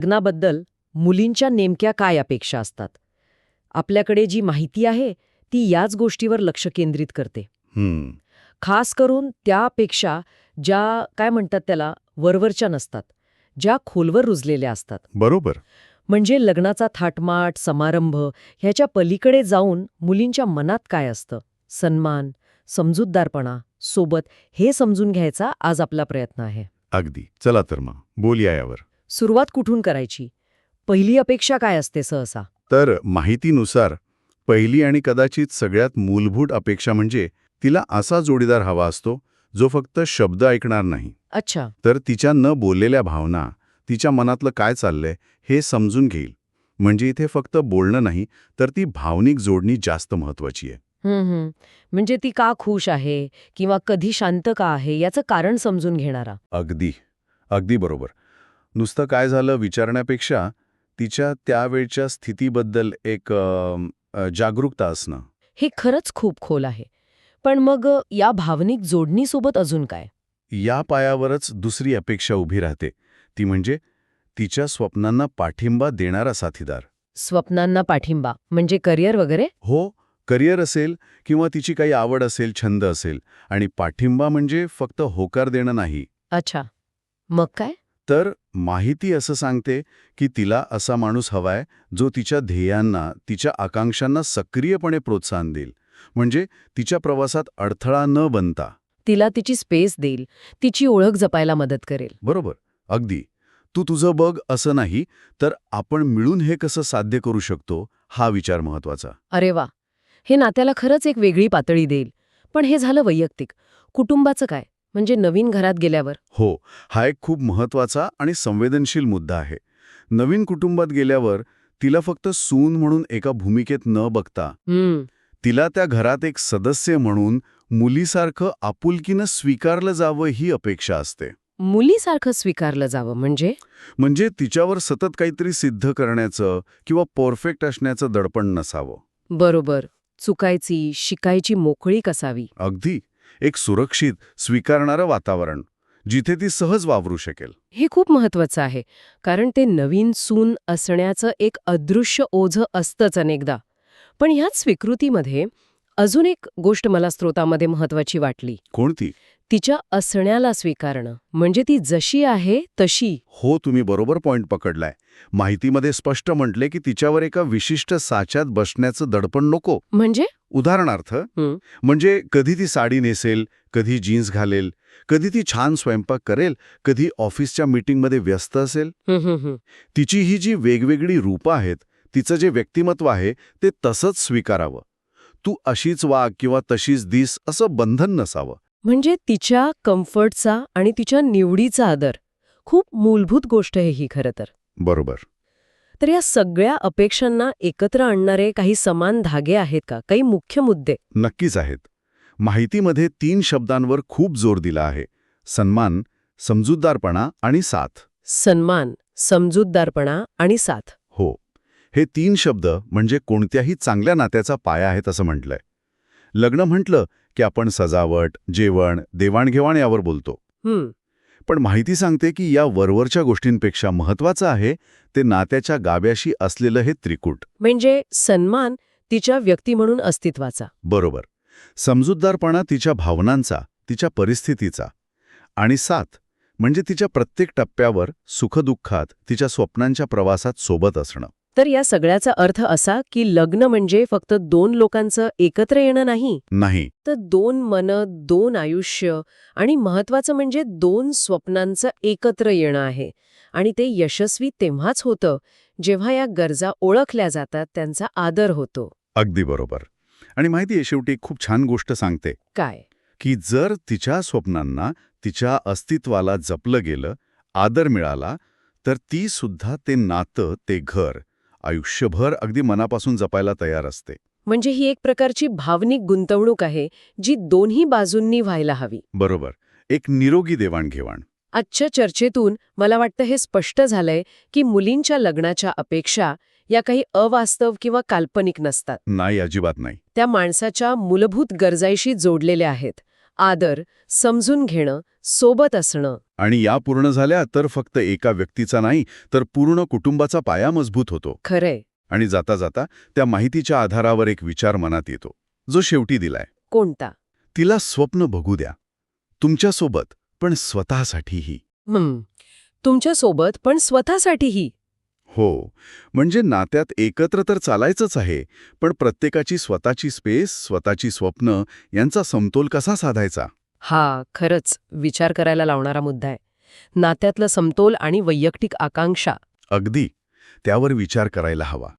लग्नाबद्दल मुलींच्या नेमक्या काय अपेक्षा असतात? आपल्याकडे जी माहिती आहे ती याच गोष्टीवर लक्ष केंद्रित करते. हम्म. खास करून त्या अपेक्षा ज्या काय म्हणतात त्याला वरवरच्या नसतात ज्या खोलवर रुजलेल्या असतात. बरोबर. म्हणजे लग्नाचा थाटमाट समारंभ ह्याच्या पलीकडे जाऊन मुलींच्या मनात काय असतं? सन्मान समजूतदारपणा सोबत हे समजून घ्यायचा आज आपला प्रयत्न आहे. अगदी. चला तर मग. बोलूया यावर. सुरुवात कुठून करायची? पहिली अपेक्षा काय असते सहसा? तर माहितीनुसार पहिली आणि कदाचित सगळ्यात मूलभूत अपेक्षा म्हणजे तिला असा जोडीदार हवा असतो जो फक्त शब्द ऐकणार नाही. अच्छा. तर तिच्या न बोललेल्या भावना तिच्या मनातलं काय चाललंय हे समजून घेईल. म्हणजे इथे फक्त बोलणं नाही तर ती भावनिक जोडणी जास्त महत्वाची आहे. म्हणजे ती का खुश आहे किंवा कधी शांत का आहे याचं कारण समजून घेणारा. अगदी. अगदी बरोबर. नुसतं काय झालं विचारण्यापेक्षा तिच्या त्यावेळच्या स्थितीबद्दल एक जागरूकता असणं. हे खरंच खूप खोल आहे. पण मग या भावनिक जोडणीसोबत अजून काय? या पायावरच दुसरी अपेक्षा उभी राहते. ती म्हणजे तिच्या स्वप्नांना पाठिंबा देणारा साथीदार. स्वप्नांना पाठिंबा म्हणजे करिअर वगैरे? हो करिअर असेल किंवा तिची काही आवड असेल छंद असेल. आणि पाठिंबा म्हणजे फक्त होकार देणं नाही. अच्छा. मग काय? तर माहिती असं सांगते की तिला असा माणूस हवाय जो तिच्या ध्येयांना तिच्या आकांक्षांना सक्रियपणे प्रोत्साहन देईल. म्हणजे तिच्या प्रवासात अडथळा न बनता. तिला तिची स्पेस देईल. तिची ओळख जपायला मदत करेल. बरोबर. अगदी. तू तुझं बघ असं नाही तर आपण मिळून हे कसं साध्य करू शकतो हा विचार महत्त्वाचा अरे वा! हे नात्याला खरंच एक वेगळी पातळी देईल. पण हे झालं वैयक्तिक. कुटुंबाचं काय? म्हणजे नवीन घरात गेल्यावर? हो हा एक खूप महत्त्वाचा आणि संवेदनशील मुद्दा आहे. नवीन कुटुंबात गेल्यावर तिला फक्त सून म्हणून एका भूमिकेत न बघता तिला त्या घरात एक सदस्य म्हणून मुलीसारखं आपुलकीनं स्वीकारलं जावं ही अपेक्षा असते. मुलीसारखं स्वीकारलं जावं म्हणजे? म्हणजे तिच्यावर सतत काहीतरी सिद्ध करण्याचं किंवा परफेक्ट असण्याचं दडपण नसावं. बरोबर. चुकायची शिकायची मोकळीक असावी अगदी. एक सुरक्षित स्वीकारणारं वातावरण जिथे ती सहज वावरू शकेल. हे खूप महत्वाचं आहे कारण ते नवीन सून असण्याचं एक अदृश्य ओझं असतंच अनेकदा. पण ह्याच स्वीकृतीमध्ये अजून एक गोष्ट मला स्रोतामध्ये महत्वाची वाटली. कोणती? तिच्या असण्याला स्वीकारणं. म्हणजे ती जशी आहे तशी. हो तुम्ही बरोबर पॉइंट पकडलाय. माहितीमध्ये स्पष्ट म्हटले की तिच्यावर एका विशिष्ट साच्यात बसण्याचं दडपण नको. म्हणजे? उदाहरणार्थ. म्हणजे कधी ती साडी नेसेल कधी जीन्स घालेल कधी ती छान स्वयंपाक करेल कधी ऑफिसच्या मीटिंगमध्ये व्यस्त असेल. तिची ही जी वेगवेगळी रूपं आहेत तिचं जे व्यक्तिमत्व आहे ते तसंच स्वीकारावं. तू अशीच वाग किंवा तशीच दिस असं बंधन नसावं. म्हणजे तिच्या कम्फर्टचा आणि तिच्या निवडीचा आदर. खूप मूलभूत गोष्ट आहे ही खरं तर. बरोबर. तर या सगळ्या अपेक्षांना एकत्र आणणारे काही समान धागे आहेत का? काही मुख्य मुद्दे. नक्कीच आहेत. माहितीमध्ये तीन शब्दांवर खूप जोर दिला आहे. सन्मान समजूतदारपणा आणि साथ. सन्मान समजूतदारपणा आणि साथ. हो. हे तीन शब्द म्हणजे कोणत्याही चांगल्या नात्याचा पाया आहेत असं म्हटलंय. लग्न म्हटलं की आपण सजावट जेवण देवाणघेवाण यावर बोलतो. पण माहिती सांगते की या वरवरच्या गोष्टींपेक्षा महत्वाचं आहे ते नात्याच्या गाभ्याशी असलेलं हे त्रिकूट. म्हणजे सन्मान तिच्या व्यक्ती म्हणून अस्तित्वाचा. बरोबर. समजूतदारपणा तिच्या भावनांचा तिच्या परिस्थितीचा. आणि साथ म्हणजे तिच्या प्रत्येक टप्प्यावर सुखदुःखात तिच्या स्वप्नांच्या प्रवासात सोबत असणं. तर या सगळ्याचा अर्थ असा की लग्न म्हणजे फक्त दोन लोकांचं एकत्र येणं नाही. नाही. तर दोन मनं दोन आयुष्य आणि महत्वाचं म्हणजे दोन स्वप्नांचं एकत्र येणं आहे. आणि ते यशस्वी तेव्हाच होतं जेव्हा या गरजा ओळखल्या जातात त्यांचा आदर होतो. अगदी बरोबर. आणि माहिती आहे शेवटी खूप छान गोष्ट सांगते. काय? की जर तिच्या स्वप्नांना तिच्या अस्तित्वाला जपलं गेलं आदर मिळाला तर ती सुद्धा ते नातं ते घर आयुष्यभर अगदी मनापासून जपायला तयार असते. म्हणजे ही एक प्रकारची भावनिक गुंतवणूक आहे जी दोन्ही बाजूंनी व्हायला हवी. बरोबर. एक निरोगी देवाणघेवाण. आजच्या चर्चेतून मला वाटतं हे स्पष्ट झालंय की मुलींच्या लग्नाच्या अपेक्षा या काही अवास्तव किंवा काल्पनिक नसतात. नाही अजिबात नाही. त्या माणसाच्या मूलभूत गरजाईशी जोडलेल्या आहेत. आदर समजून घेणं सोबत असणं. आणि या पूर्ण झाल्या तर फक्त एका व्यक्तीचा नाही तर पूर्ण कुटुंबाचा पाया मजबूत होतो. खरंय. आणि जाता जाता त्या माहितीच्या आधारावर एक विचार मनात येतो. जो शेवटी दिलाय. कोणता? तिला स्वप्न बघू द्या. तुमच्यासोबत पण स्वतःसाठीही. तुमच्यासोबत पण स्वतःसाठीही. हो. म्हणजे नात्यात एकत्र तर चालायचंच आहे पण प्रत्येकाची स्वतःची स्पेस स्वतःची स्वप्न यांचा समतोल कसा साधायचा? हा खरंच. विचार करायला लावणारा मुद्दा आहे. नात्यातलं समतोल आणि वैयक्तिक आकांक्षा. अगदी. त्यावर विचार करायला हवा.